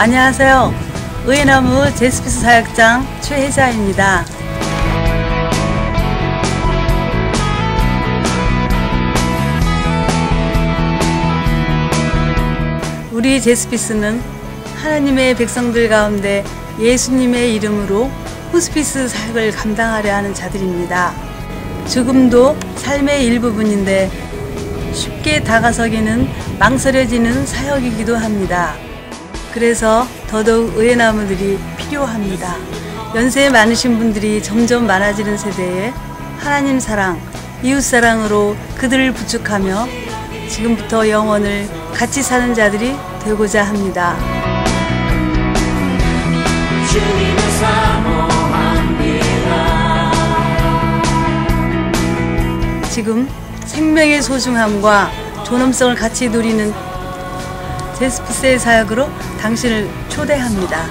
안녕하세요. 의나무 제스피스 사역장 최혜자입니다. 우리 제스피스는 하나님의 백성들 가운데 예수님의 이름으로 호스피스 사역을 감당하려 하는 자들입니다. 죽음도 삶의 일부분인데 쉽게 다가서기는 망설여지는 사역이기도 합니다. 그래서 더더욱 의회나무들이 필요합니다. 연세 많으신 분들이 점점 많아지는 세대에 하나님 사랑, 이웃 사랑으로 그들을 부축하며 지금부터 영원을 같이 사는 자들이 되고자 합니다. 지금 생명의 소중함과 존엄성을 같이 누리는 제스푸스의 사역으로 당신을 초대합니다.